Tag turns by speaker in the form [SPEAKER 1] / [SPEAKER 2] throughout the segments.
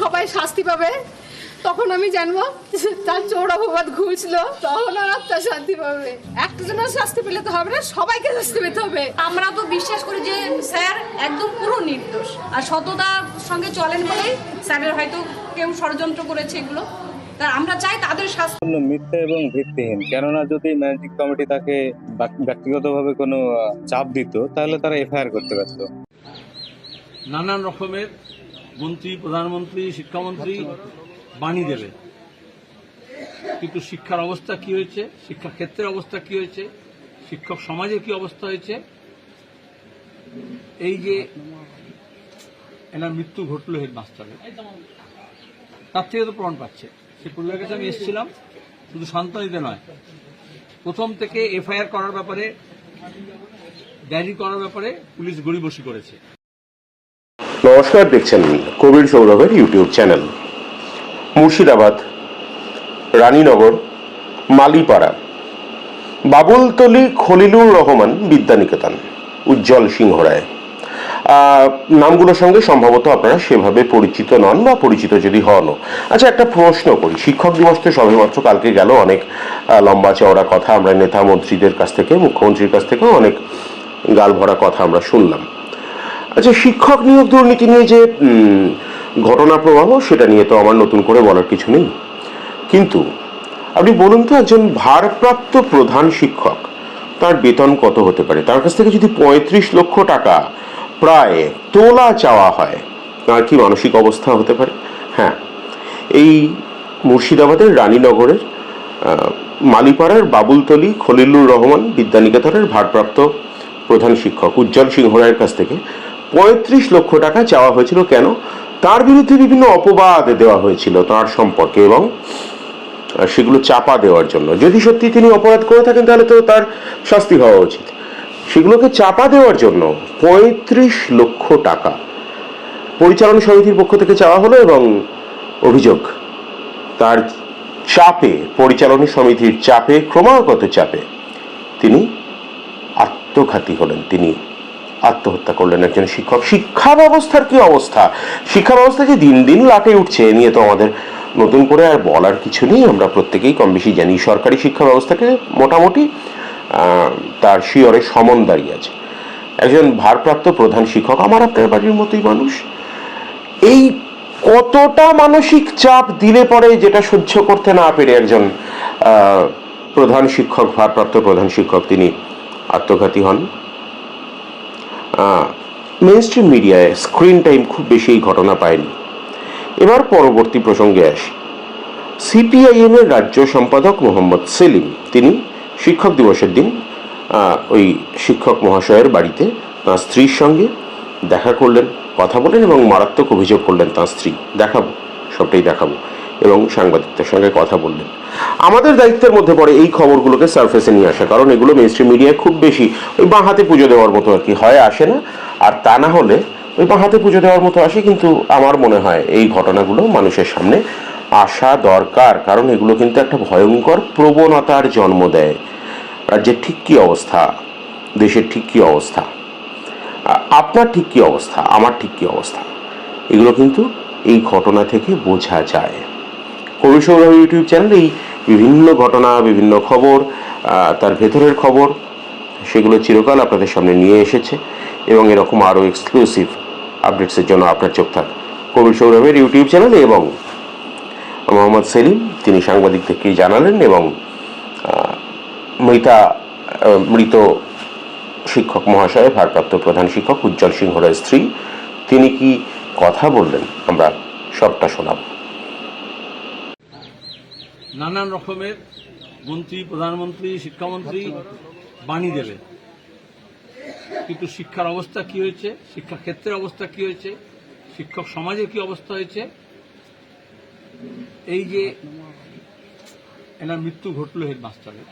[SPEAKER 1] সবাই শাস্তি পাবে তখন আমি জানব তার চোর অপবাদ ঘুরছিল তখন আর আত্মা শান্তি পাবে। একটা জনের শাস্তি পেলে তো হবে না সবাইকে শাস্তি পেতে হবে।
[SPEAKER 2] আমরা তো বিশ্বাস করি যে স্যার একদম পুরো নির্দোষ আর সততার সঙ্গে চলেন বলেই স্যারের হয়তো কেউ ষড়যন্ত্র করেছে এগুলো। তা আমরা চাই তাদের শাস্তি
[SPEAKER 3] সম্পূর্ণ মিথ্যে এবং ভিত্তিহীন। কেননা যদি ম্যাজিক কমিটি তাকে ব্যক্তিগতভাবে কোনো চাপ দিত তাহলে তারা এফআইআর করতে পারত।
[SPEAKER 4] নানান রকমের মন্ত্রী, প্রধানমন্ত্রী, শিক্ষামন্ত্রী বাণী দেবে। কিন্তু শিক্ষার অবস্থা কি হয়েছে? শিক্ষা ক্ষেত্রের অবস্থা কি হয়েছে? শিক্ষক সমাজের কি অবস্থা হয়েছে? এই যে এনার মৃত্যু ঘটলো হেডমাস্টারের, তার থেকে তো প্রমাণ পাচ্ছে। সে পুরুলিয়ার কাছে আমি এসেছিলাম, শুধু শান্তনিতে নয়। প্রথম থেকে এফআইআর করার ব্যাপারে, ডায়েরি করার ব্যাপারে পুলিশ গড়িবসি করেছে।
[SPEAKER 5] নমস্কার দেখছেন কবির সৌরভের ইউটিউব চ্যানেল। মুর্শিদাবাদ, রানীনগর, মালিপাড়া। বাবুলতলি খলিলুর রহমান বিদ্যানিকেতন, উজ্জ্বল সিংহ রায় নামগুলোর সঙ্গে সম্ভবত আপনারা সেভাবে পরিচিত নন বা পরিচিত যদি হনও। আচ্ছা একটা প্রশ্ন করি। শিক্ষক দিবস তো সবেমাত্র কালকে গেল, অনেক লম্বা চওড়া কথা আমরা নেতা মন্ত্রীদের কাছ থেকে, মুখ্যমন্ত্রীর কাছ থেকেও অনেক গাল ভরা কথা আমরা শুনলাম। আচ্ছা শিক্ষক নিয়োগ দুর্নীতি নিয়ে যে ঘটনা প্রবাহ, সেটা নিয়ে তো আমার নতুন করে বলার কিছু নেই। কিন্তু আপনি বলুন তো, একজন ভারপ্রাপ্ত প্রধান শিক্ষক, তার বেতন কত হতে পারে? তার কাছ থেকে যদি পঁয়ত্রিশ লক্ষ টাকা প্রায় তোলা চাওয়া হয়, তার কি মানসিক অবস্থা হতে পারে? হ্যাঁ এই মুর্শিদাবাদের রানীনগরের মালিপাড়ার বাবুলতলি খলিলুর রহমান বিদ্যানিকেতনের ভারপ্রাপ্ত প্রধান শিক্ষক উজ্জ্বল সিংহ রায়ের কাছ থেকে পঁয়ত্রিশ লক্ষ টাকা চাওয়া হয়েছিল কেন? তার বিরুদ্ধে বিভিন্ন অপবাদ দেওয়া হয়েছিল তার সম্পর্কে এবং সেগুলো চাপা দেওয়ার জন্য। যদি সত্যি তিনি অপরাধ করে থাকেন, তাহলে তো তার শাস্তি হওয়া উচিত। সেগুলোকে চাপা দেওয়ার জন্য পঁয়ত্রিশ লক্ষ টাকা পরিচালনা সমিতির পক্ষ থেকে চাওয়া হলো এবং অভিযোগ, তার চাপে, পরিচালনা সমিতির চাপে, ক্রমাগত চাপে তিনি আত্মঘাতী হলেন। তিনি আত্মহত্যা করলেন একজন শিক্ষক। শিক্ষা ব্যবস্থার কি অবস্থা? শিক্ষা ব্যবস্থা যে দিন দিন লাটে উঠছে, এ নিয়ে তো আমাদের নতুন করে আর বলার কিছু নেই। আমরা প্রত্যেকেই কম বেশি জানি, সরকারি শিক্ষা ব্যবস্থাকে মোটামুটি তার শিয়রে সমন দাঁড়িয়ে আছে। একজন ভারপ্রাপ্ত প্রধান শিক্ষক, আমার আপনার বাড়ির মতোই মানুষ। এই কতটা মানসিক চাপ দিলে পরে যেটা সহ্য করতে না পেরে একজন প্রধান শিক্ষক, ভারপ্রাপ্ত প্রধান শিক্ষক তিনি আত্মঘাতী হন? মেন স্ট্রিম মিডিয়ায় স্ক্রিন টাইম খুব বেশি এই ঘটনা পায়নি। এবার পরবর্তী প্রসঙ্গে আসি। সিপিআইএম এর রাজ্য সম্পাদক মোহাম্মদ সেলিম, তিনি শিক্ষক দিবসের দিন ওই শিক্ষক মহাশয়ের বাড়িতে তাঁর স্ত্রীর সঙ্গে দেখা করলেন, কথা বলেন এবং মারাত্মক অভিযোগ করলেন তাঁর স্ত্রী। দেখাবো, সবটাই দেখাবো এবং সাংবাদিকদের সঙ্গে কথা বললেন। আমাদের দায়িত্বের মধ্যে পড়ে এই খবরগুলোকে সার্ফেসে নিয়ে আসা, কারণ এগুলো মেনস্ট্রিম মিডিয়ায় খুব বেশি ওই বাঁ হাতে পুজো দেওয়ার মতো আর কি, হয় আসে না। আর তা না হলে ওই বাঁ হাতে পুজো দেওয়ার মতো আসে কিন্তু আমার মনে হয় এই ঘটনাগুলো মানুষের সামনে আসা দরকার, কারণ এগুলো কিন্তু একটা ভয়ঙ্কর প্রবণতার জন্ম দেয়। রাজ্যের ঠিক কী অবস্থা? দেশের ঠিক কী অবস্থা? আপনার ঠিক কী অবস্থা? আমার ঠিক কী অবস্থা? এগুলো কিন্তু এই ঘটনা থেকে বোঝা যায়। সৌরভ ইউটিউব চ্যানেলেই বিভিন্ন ঘটনা, বিভিন্ন খবর তার ভেতরের খবর, সেগুলো চিরকাল আপনাদের সামনে নিয়ে এসেছে এবং এরকম আরও এক্সক্লুসিভ আপডেটসের জন্য আপনার চোখ থাক। কবি সৌরভের ইউটিউব চ্যানেলে এবং মোহাম্মদ সেলিম, তিনি সাংবাদিকদেরকে জানালেন এবং মৃতা মৃত শিক্ষক মহাশয় ভারপ্রাপ্ত প্রধান শিক্ষক উজ্জ্বল সিংহ রায়ের স্ত্রী, তিনি কি কথা বললেন? আমরা সবটা শোনাব।
[SPEAKER 4] নানান রকমের মন্ত্রী, প্রধানমন্ত্রী, শিক্ষামন্ত্রী বাণী দেবে। কিন্তু শিক্ষার অবস্থা কি হয়েছে? শিক্ষা ক্ষেত্রের অবস্থা কি হয়েছে? শিক্ষক সমাজের কি অবস্থা হয়েছে? এই যে এনার মৃত্যু ঘটলো হেডমাস্টারের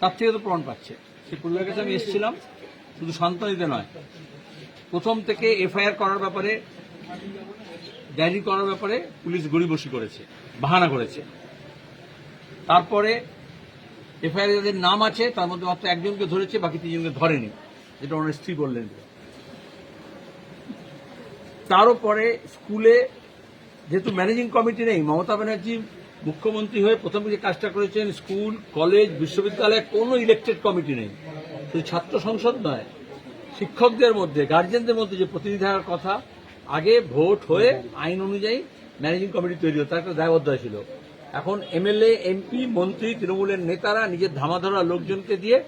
[SPEAKER 4] তার থেকে তো প্রমাণ পাচ্ছে। সে পুরুলিয়ার কাছে আমি এসেছিলাম, শুধু শান্তনিতে নয়। প্রথম থেকে এফআইআর করার ব্যাপারে ডায়েরি করার ব্যাপারে পুলিশ গড়িবসি করেছে, বাহানা করেছে। তারপরে এফআইআর যাদের নাম আছে, তার মধ্যে মাত্র একজনকে ধরেছে, বাকি তিনজনকে ধরেনি, যেটা ওনার স্ত্রী বললেন। তারও পরে স্কুলে যেহেতু ম্যানেজিং কমিটি নেই, মমতা ব্যানার্জি মুখ্যমন্ত্রী হয়ে প্রথম যে কাজটা করেছেন, স্কুল, কলেজ, বিশ্ববিদ্যালয়ে, কোনো ইলেকটেড কমিটি নেই। শুধু ছাত্র সংসদ নয়, শিক্ষকদের মধ্যে গার্জেনদের মধ্যে যে প্রতিনিধি থাকার কথা আগে ভোট হয়ে আইন অনুযায়ী ম্যানেজিং কমিটি তৈরি হতো একটা দায়বদ্ধতা ছিল। এখন এমএলএ, এমপি, মন্ত্রী, তৃণমূলের নেতারা নিজের ধামাধরা লোকজনকে দিয়ে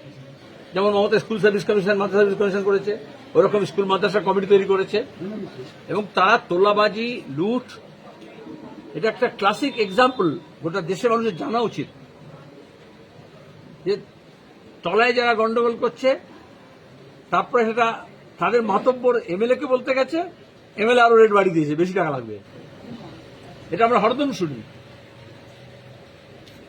[SPEAKER 4] যেমন মমতা স্কুল সার্ভিস কমিশন, মাদ্রাসা সার্ভিস কমিশন করেছে, ওরকম স্কুল, মাদ্রাসা কমিটি তৈরি করেছে। এবং তারা তোলাবাজি, লুট, এটা একটা ক্লাসিক এক্সাম্পল গোটা দেশের মানুষের জানা উচিত। যে তলায় যারা গন্ডগোল করছে, তারপরে সেটা তাদের মাতব্বর এমএলএ কে বলতে গেছে এমএলএ আরও রেট বাড়িয়ে দিয়েছে, বেশি টাকা লাগবে। এটা আমরা হরদম শুনি।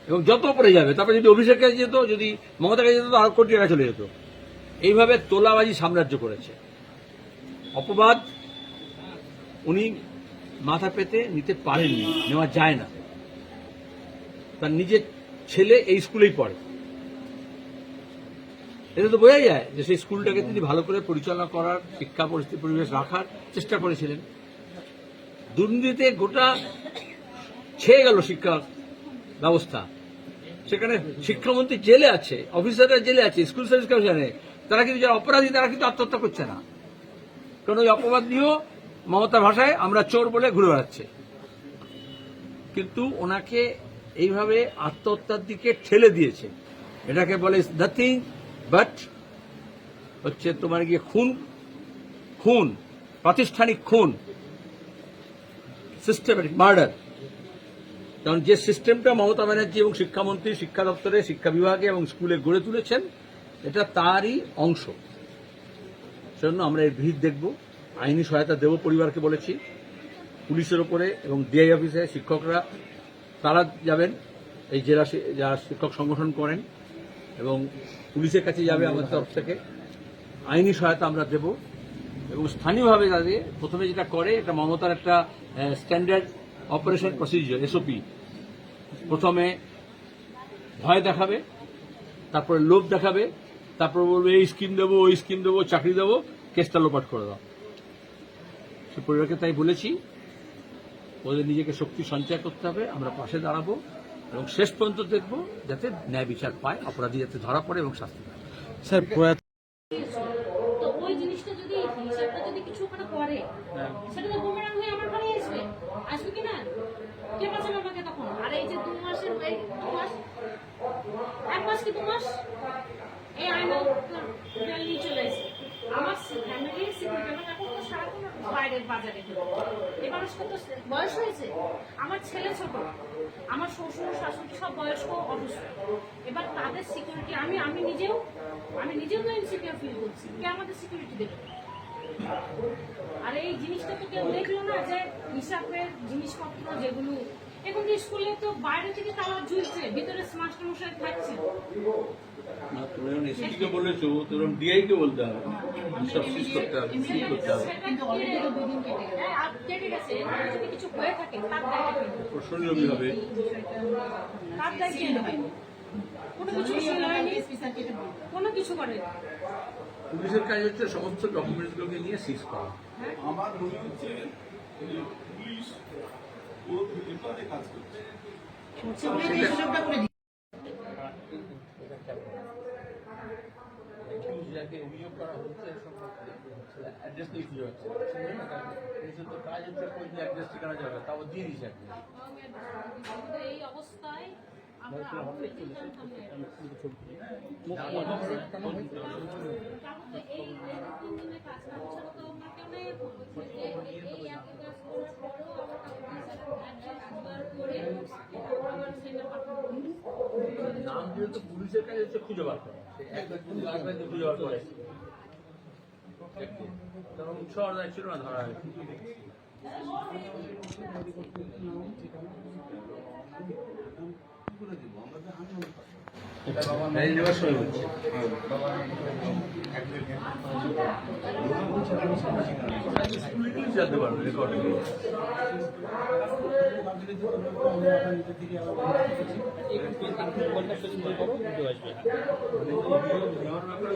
[SPEAKER 4] এবং যত পরে যাবে, তারপরে যদি অভিষেক কাছে যেত, যদি মমতা কাছে যেত, আরও কোটি টাকা চলে যেত। এইভাবে তোলাবাজি সাম্রাজ্য করেছে। অপবাদ উনি মাথা পেতে নিতে পারেননি, নেওয়া যায় না। তার নিজের ছেলে এই স্কুলেই পড়ে। এটা তো বোঝাই যায় যে সেই স্কুলটাকে তিনি ভালো করে পরিচালনা করার, শিক্ষা পরিস্থিতি, পরিবেশ রাখার চেষ্টা করেছিলেন। দুর্নীতিতে গোটা ছেয়ে গেল শিক্ষা ব্যবস্থা। সেখানে শিক্ষামন্ত্রী জেলে আছে, অফিসাররা জেলে আছে, স্কুল সার্ভিস কমিশনে। তারা কিন্তু যারা অপরাধী, তারা কিন্তু আত্মহত্যা করছে না। কারণ ওই অপবাদ নিয়েও মমতা ভাষায় আমরা চোর বলে ঘুরে বেড়াচ্ছে। কিন্তু ওনাকে এইভাবে আত্মহত্যার দিকে ঠেলে দিয়েছে। এটাকে বলে নাথিং বাট হচ্ছে তোমার গিয়ে খুন খুন, প্রাতিষ্ঠানিক খুন সিস্টেমেটিক মার্ডার কারণ যে সিস্টেমটা মমতা ব্যানার্জি এবং শিক্ষামন্ত্রী, শিক্ষা দপ্তরে, শিক্ষা বিভাগে এবং স্কুলে গড়ে তুলেছেন, এটা তারই অংশ। সেজন্য আমরা এর ভিড় দেখব। আইনি সহায়তা দেব পরিবারকে বলেছি। পুলিশের ওপরে এবং ডিআই অফিসে শিক্ষকরা, তারা যাবেন। এই জেলা যারা শিক্ষক সংগঠন করেন এবং পুলিশের কাছে যাবে আমাদের তরফ থেকে। আইনি সহায়তা আমরা দেব এবং স্থানীয়ভাবে তাদের প্রথমে যেটা করে এটা মমতার একটা স্ট্যান্ডার্ড অপারেশন প্রসিজিওর এসওপি প্রথমে ভয় দেখাবে তারপরে লোভ দেখাবে তারপর বলবে এই স্কিম দেবো ওই স্কিম দেবো চাকরি দেবো কেসটা লোপাট করে দাও। সে পরিবারকে তাই বলেছি। ওদের নিজেকে শক্তি সঞ্চয় করতে হবে আমরা পাশে দাঁড়াবো। এবং শেষ পর্যন্ত দেখব যাতে ন্যায় বিচার পায় অপরাধী যাতে ধরা পড়ে এবং শাস্তি পায়।
[SPEAKER 6] স্যার প্রয়াত
[SPEAKER 7] তো ওই জিনিসটা যদি হিসাবটা যদি কিছু ওখানে করে সেটা তো বুমেরাং হয়ে আমার ঘরে আসবে। আসবে কি না? কে বাঁচাবে আমাকে তখন? আর এই এক মাস কি দু মাস? আইন চলে এসেছে আমার ফ্যামিলির সিকিউরিটি এখন সারাক্ষণ বাইরের বাজারে এবার তো বয়স হয়েছে। আমার ছেলে ছোট, আমার শ্বশুর, শাশুড়ি সব বয়স্ক, অসুস্থ। এবার তাদের সিকিউরিটি আমি আমি নিজেও আমি নিজেও তো ইনসিকিউর ফিল করছি। কে আমাদের সিকিউরিটি দেবে? আর এই জিনিসটা তো কেউ দেখল না যে হিসাবের জিনিসপত্র যেগুলো এখন স্কুলে তো বাইরে থেকে তারা ঝুলছে, ভিতরে মাস্টার মশাই থাকছে।
[SPEAKER 4] না তুমি যখন এসপিকে বলেছ তখন ডিআই কে বলতে হবে। সব সিজ করতে সিজ করতে
[SPEAKER 7] হয়ে
[SPEAKER 4] হবে?
[SPEAKER 7] কোনো কিছু করেনি?
[SPEAKER 4] পুলিশের কাজ হচ্ছে সমস্ত ডকুমেন্টসগুলোকে নিয়ে সিজ করা।
[SPEAKER 8] আমার মনে হচ্ছে পুলিশ ও ভেতরে কাজ করছে
[SPEAKER 4] যাকে অভিযোগ করা হচ্ছে এর সম্পর্কে অ্যাড্রেস নিয়ে খুঁজে পাচ্ছে এই জন্য কাজ হচ্ছে কোন অ্যাড্রেস ঠিকানা যাবে তাও দিয়ে দিচ্ছে একদিন
[SPEAKER 7] এই অবস্থায় আমরা নিজেই জানতাম না তারপর তো
[SPEAKER 4] নাম পুলিশের কাজ হচ্ছে খুঁজে বার করা খুঁজে বার করে তখন উৎসাহ দেয় ছিল না ধরা হয় গাড়ি নেওয়ার সময় হচ্ছে স্কুলে কি জানতে পারবে রেকর্ড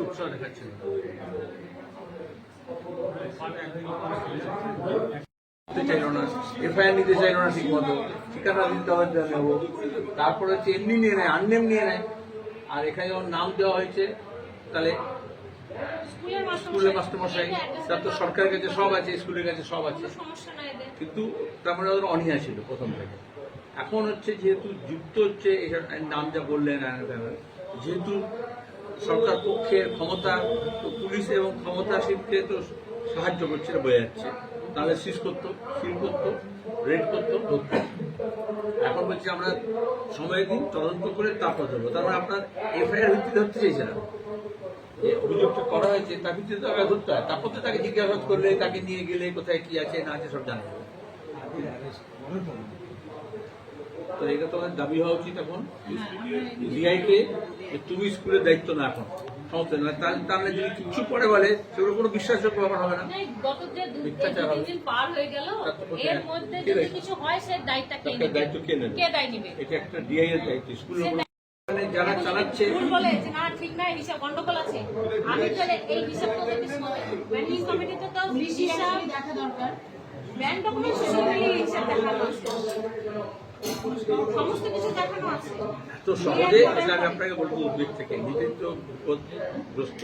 [SPEAKER 4] উৎসাহ দেখাচ্ছে চাইলো না। এফআইআর নিতে চাইলো না ঠিক মতো। ঠিকানা দিতে হবে নেব। তারপরে হচ্ছে এমনি নিয়ে নেয় আননেম নিয়ে নেয়। আর এখানে যখন নাম দেওয়া হয়েছে তাহলে
[SPEAKER 7] স্কুলের মাস্টারমশাই
[SPEAKER 4] তার তো সরকারের কাছে সব আছে স্কুলের কাছে সব আছে। কিন্তু তার মানে ওদের অনীহা ছিল প্রথম থেকে। এখন হচ্ছে যেহেতু যুক্ত হচ্ছে নাম যা বললেন যেহেতু সরকার পক্ষের ক্ষমতা তো পুলিশ এবং ক্ষমতাশীলকে তো সাহায্য করছে বোঝা যাচ্ছে। তাহলে সিজ করতো সিল করতো রেড করতো ধরতো এখন বলছি আমরা সময় দিন তদন্ত করে তারপর ধরবো। তার মানে আপনার এফআইআর ভিত্তিতে ধরতে চাইছে না যে অভিযোগটা করা হয়েছে তার ভিত্তিতে তাকে ধরতে হয়। তারপর তো তাকে জিজ্ঞাসাবাদ করলে তাকে নিয়ে গেলে কোথায় কি আছে না আছে সব জানা যাবে। তো এটা তো আমাদের দাবি হওয়া উচিত এখন। ডিআইকে তুমি স্কুলের দায়িত্ব না এখন সমস্ত না তাহলে তাহলে যদি পরে বলে সেগুলো কোনো বিশ্বাসযোগ্য ব্যাপার হবে না।
[SPEAKER 7] হয়ে
[SPEAKER 4] দায়িত্ব?
[SPEAKER 7] কিছু হয় সে দায়িত্বটা কে নেবে?
[SPEAKER 4] দায়িত্ব কে নেবে?
[SPEAKER 7] কে দায় নেবে?
[SPEAKER 4] এটা একটা ডিআই এর দায়িত্ব। স্কুলের মানে যারা চালাচ্ছে
[SPEAKER 7] বলে যে না ঠিক নাই হিসাব গন্ডগোল আছে। আমি তাহলে এই হিসাব তো ব্যান্ডিং কমিটিতে তো হিসাব দেখা দরকার। ব্যান্ড ডকুমেন্ট হিসাব দেখানো আছে
[SPEAKER 4] তো সহজে এটা আমি আপনাকে বলব উদ্বেগ থেকে। নিজের তো বিপদগ্রস্ত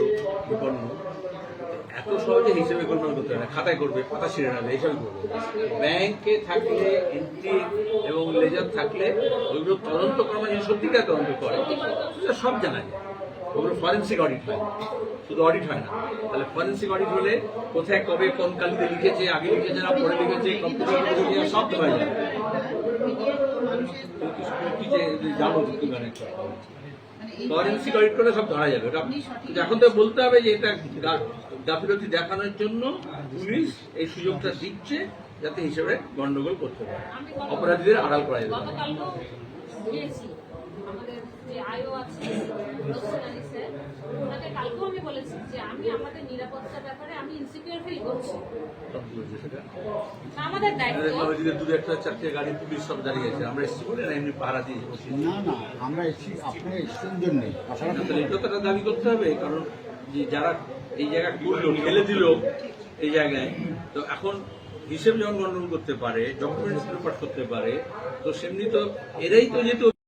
[SPEAKER 4] বিপন্ন। এত সহজে হিসেবে গণনা করতে হয় না। খাতায় করবে পাতা ছিঁড়ে নেবে এইসবই করবে। ব্যাংকে থাকলে এন্ট্রি এবং লেজার থাকলে ওইগুলো তদন্ত করা মানে সত্যিকার তদন্ত করে। সেটা সব জানা যায়। ওগুলো ফরেন্সিক অডিট হয় শুধু অডিট হয় না। তাহলে ফরেন্সিক অডিট হলে কোথায় কবে কোন কালিতে লিখেছে আগে লিখেছে না পরে লিখেছে কম্পিউটার সব ধরা যায়। সব যাবে। এখন তো বলতে হবে যে এটা গাফিলতি দেখানোর জন্য পুলিশ এই সুযোগটা দিচ্ছে যাতে হিসেবে গন্ডগোল করতে পারে। অপরাধীদের আড়াল করা যাবে
[SPEAKER 7] আমাদের যে আয়ও আছে আমি আমাদের নিরাপত্তার ব্যাপারে ফিল করছি।
[SPEAKER 4] সব বলছে সেটা?
[SPEAKER 7] আমাদের
[SPEAKER 4] দু একটা চারটে গাড়ি পুলিশ সব দাঁড়িয়ে আছে আমরা এসেছি বলে না এমনি পাহারা দিয়ে বসি
[SPEAKER 6] না না আমরা এসেছি আপনার এসছেন জন্যে
[SPEAKER 4] এটা তো একটা দাবি করতে হবে কারণ যে যারা এই জায়গা করল ঠেলে দিল এই জায়গায় তো এখন হিসেব যখন গন্ডগোল করতে পারে ডকুমেন্টস পাঠ করতে পারে তো সেমনি তো এরাই তো যেহেতু